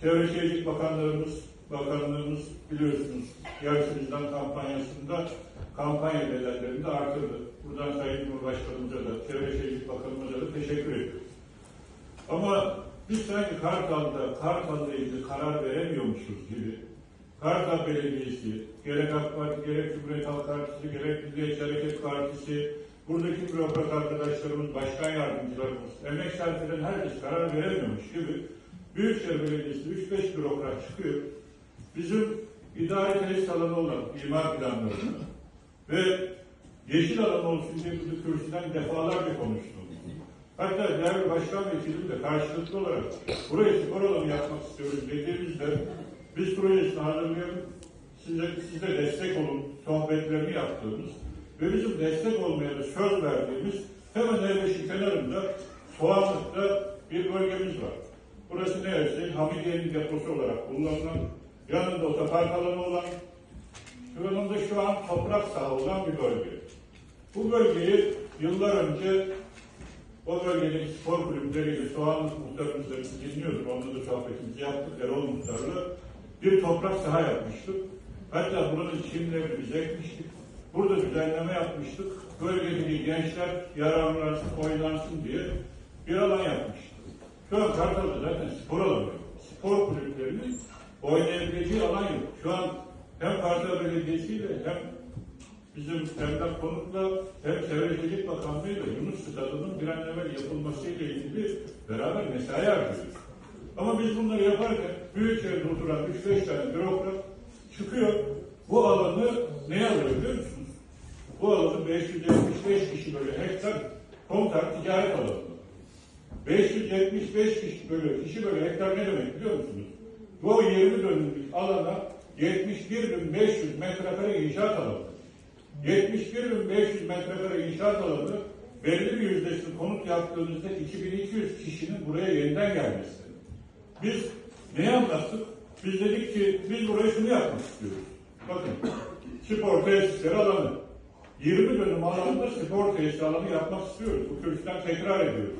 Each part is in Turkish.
Çevre Bakanlarımız, Bakanlığımız biliyorsunuz yarışımızdan kampanyasında kampanya bedellerini de artırdı. Buradan Sayın Cumhurbaşkanımıza da, Çevre Şehircilik Bakanımıza da teşekkür ediyorum. Ama biz sanki Kartal'da, Kartal'la ilgili karar veremiyormuşuz gibi. Kartal Belediyesi, gerek AK Parti, gerek Cumhuriyet Halk Partisi, gerek Milliyetçi Hareket Partisi, buradaki bürokrat arkadaşlarımız, başkan yardımcılarımız, emek sarf eden herkes karar veremiyormuş gibi Büyükşehir Belediyesi 3-5 bürokrat çıkıyor. Bizim idari tesis alanı olan imar planlarını ve yeşil alan olsun diye bu kürsüden defalarca konuştum. Hatta değerli başkan vekilimle karşılıklı olarak burayı spor alanı yapmak istiyoruz dediğimizde biz projesini hazırlayalım, size, size destek olun sohbetlerini yaptığımız ve bizim destek olmaya da söz verdiğimiz hemen E5'in kenarında Soğanlık'ta bir bölgemiz var. Burası neresi? Hamidiye'nin deposu olarak kullanılan, yanında otopark alanı olan, yanında şu an toprak saha olan bir bölge. Bu bölgeyi yıllar önce o bölgedeki spor kulüpleriyle Soğanlık muhtarımızla dinliyorduk. Onunla da sohbetimizi yaptık. Erol muhtarla. Bir toprak saha yapmıştık. Hatta buranın çimlerini biz ekmiştik. Burada düzenleme yapmıştık. Bölgedeki gençler yararlansın, oynansın diye bir alan yapmıştık. Şu an Kartal'da zaten spor alanı yok. Spor kulüplerinin oynayabileceği alan yok. Şu an hem Kartal Belediyesi ile hem bizim Erdem Konuk'la hem Çevrecilik Bakanlığı'yla Yunus Stadı'nın bir an evvel yapılmasıyla ilgili beraber mesai harcıyoruz. Ama biz bunları yaparken Büyükşehir'de oturan 3-5 tane bürokrat çıkıyor. Bu alanı ne alıyor biliyor musunuz? Bu alanı 575 kişi böyle hektar kontar ticaret alanı. 575 kişi böyle, kişi böyle hektar ne demek biliyor musunuz? Bu 20 dönümlük alana 71.500 metrekare inşaat alanı. 71.500 metrekare inşaat alanı belli bir yüzdesini konut yaptığınızda 2200 kişinin buraya yeniden gelmesi. Biz ne anlattık? Biz dedik ki biz buraya şunu yapmak istiyoruz. Bakın spor tesisleri alanı. 20 dönüm alanında spor tesisi alanı yapmak istiyoruz. Bu kürsüden tekrar ediyoruz.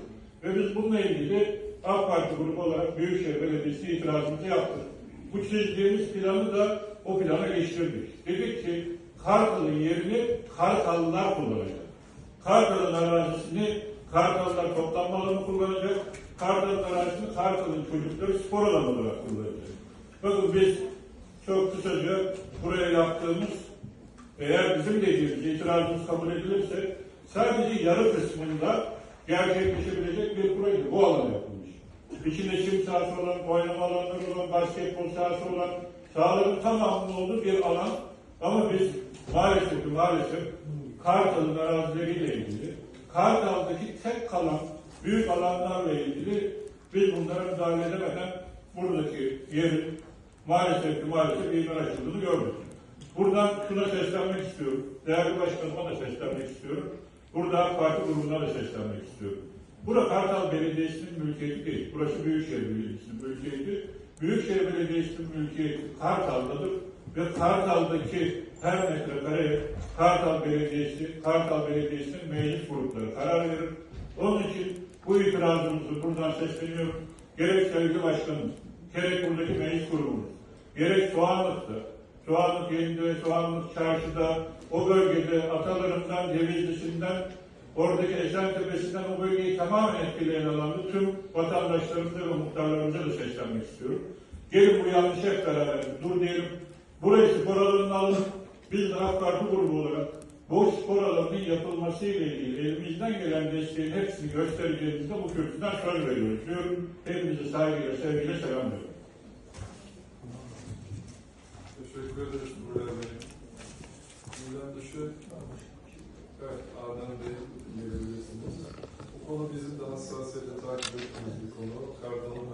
Ve biz bununla ilgili AK Parti grubu olarak Büyükşehir Belediyesi itirazımızı yaptık. Bu çizdiğimiz planı da o plana geçirdik. Dedik ki Kartal'ın yerini Kartallılar kullanacak. Kartal'ın arazisini Kartallılar toplanma alanı kullanacak. Kartal'ın arazisini Kartal'ın çocukları spor alanı olarak kullanacak. Bakın biz çok kısaca buraya yaptığımız eğer bizim dediğimiz itirazımız kabul edilirse sadece yarı kısmında gerçekleşebilecek bir proje bu alana yapılmış. İçinde çim sahası olan, oynama alanları olan, basketbol sahası olan, sahaların tamamının olduğu bir alan. Ama biz maalesef maalesef Kartal'ın arazileriyle ilgili, Kartal'daki tek kalan büyük alanlarla ilgili biz bunlara müdahale edemeden buradaki yerin maalesef maalesef imar açıldığını gördük. Buradan şuna seslenmek istiyorum. Değerli başkanıma da seslenmek istiyorum. Burada Parti grubuna da seslenmek istiyorum. Bura Kartal Belediyesi'nin mülkiyeti değil. Burası Büyükşehir Belediyesi'nin mülkiyeti. Büyükşehir Belediyesi'nin mülkiyeti Kartal'dadır. Ve Kartal'daki her metrekare Kartal Belediyesi, Kartal Belediyesi'nin meclis grupları karar verir. Onun için bu itirazımızı buradan sesleniyorum. Gerek sevgili başkanımız, gerek buradaki meclis grubumuz, gerek Soğanlık'ta, Soğanlık yerinde ve Soğanlık çarşıda, o bölgede atalarından, Cevizlisi'nden, oradaki Esentepe'sinden o bölgeyi tamamen etkileyen alanda tüm vatandaşlarımıza ve muhtarlarımıza da seslenmek istiyorum. Gelin bu yanlış hep beraber dur diyelim. Burayı spor alanına alın. Biz de AK grubu olarak bu spor alanının yapılması ile ilgili elimizden gelen desteğin hepsini göstereceğimizde bu kürsüden söz veriyoruz diyorum. Hepinize saygıyla, sevgiyle selamlıyorum. Teşekkür ederiz Buraya Bey. Bundan dışı, evet Adem Bey gelebilirsiniz. Bu konu bizim de hassasiyetle takip ettiğimiz bir konu. Kartal'ın